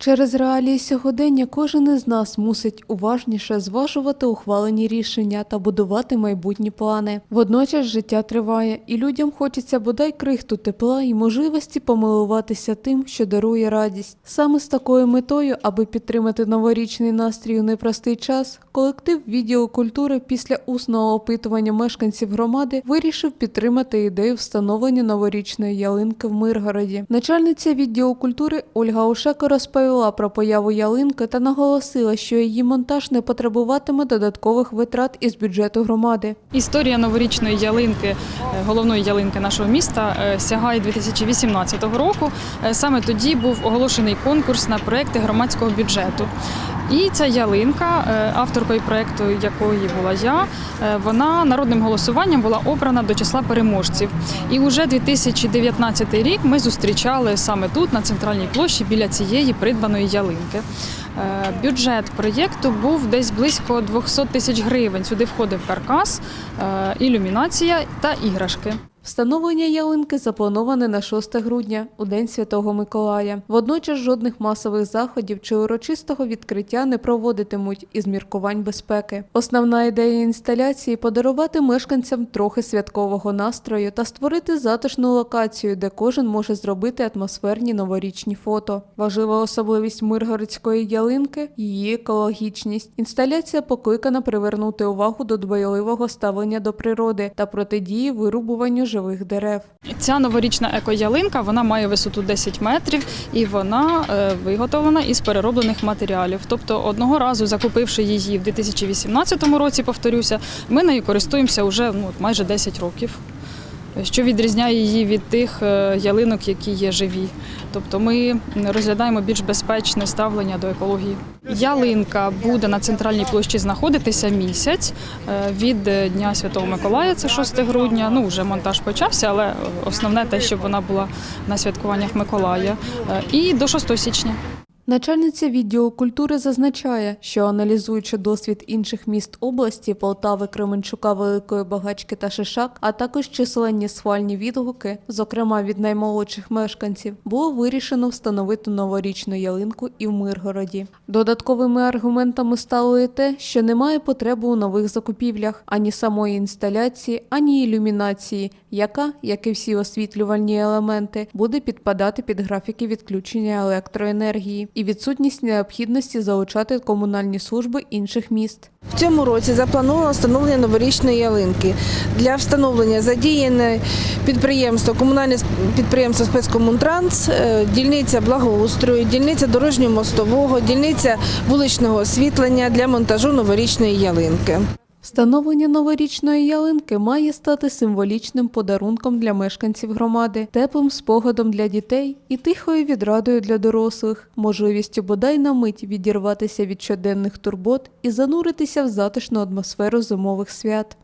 Через реалії сьогодення кожен із нас мусить уважніше зважувати ухвалені рішення та будувати майбутні плани. Водночас життя триває, і людям хочеться бодай крихту тепла і можливості помилуватися тим, що дарує радість. Саме з такою метою, аби підтримати новорічний настрій у непростий час, колектив відділу культури після усного опитування мешканців громади вирішив підтримати ідею встановлення новорічної ялинки в Миргороді. Начальниця відділу культури Ольга Ушеко розповіла про появу ялинки та наголосила, що її монтаж не потребуватиме додаткових витрат із бюджету громади. Історія новорічної ялинки, е, головної ялинки нашого міста, е, сягає 2018 року. Е, Саме тоді був оголошений конкурс на проекти громадського бюджету. І ця ялинка, авторкою проекту якої була я, вона народним голосуванням була обрана до числа переможців. І уже 2019 рік ми зустрічали саме тут, на центральній площі, біля цієї придбаної ялинки. Е, Бюджет проєкту був десь близько 200 тисяч гривень. Сюди входив каркас, е, ілюмінація та іграшки. Встановлення ялинки заплановане на 6 грудня, у День Святого Миколая. Водночас жодних масових заходів чи урочистого відкриття не проводитимуть із міркувань безпеки. Основна ідея інсталяції подарувати мешканцям трохи святкового настрою та створити затишну локацію, де кожен може зробити атмосферні новорічні фото. Важлива особливість миргородської ялинки її екологічність. Інсталяція покликана привернути увагу до дбайливого ставлення до природи та протидії вирубуванню живих дерев. Ця новорічна екоялинка вона має висоту 10 метрів і вона е, виготовлена із перероблених матеріалів. Тобто одного разу закупивши її в 2018 році, повторюся, ми нею користуємося вже ну, майже 10 років. Що відрізняє її від тих е, ялинок, які є живі. Тобто ми розглядаємо більш безпечне ставлення до екології. Ялинка буде на центральній площі знаходитися місяць е, від Дня Святого Миколая, це 6 грудня. Ну вже монтаж почався, але основне те, щоб вона була на святкуваннях Миколая. Е, І до 6 січня. Начальниця відділу культури зазначає, що аналізуючи досвід інших міст області Полтави, Кременчука, Великої Багачки та Шишак, а також численні схвальні відгуки, зокрема від наймолодших мешканців, було вирішено встановити новорічну ялинку і в Миргороді. Додатковими аргументами стало і те, що немає потреби у нових закупівлях ані самої інсталяції, ані ілюмінації, яка, як і всі освітлювальні елементи, буде підпадати під графіки відключення електроенергії і відсутність необхідності залучати комунальні служби інших міст. В цьому році заплановано встановлення новорічної ялинки. Для встановлення задіяне підприємство, комунальне підприємство спецкомунтранс, е, дільниця благоустрою, дільниця дорожньо-мостового, дільниця вуличного освітлення для монтажу новорічної ялинки. Встановлення новорічної ялинки має стати символічним подарунком для мешканців громади, теплим спогадом для дітей і тихою відрадою для дорослих, можливістю бодай на мить відірватися від щоденних турбот і зануритися в затишну атмосферу зимових свят.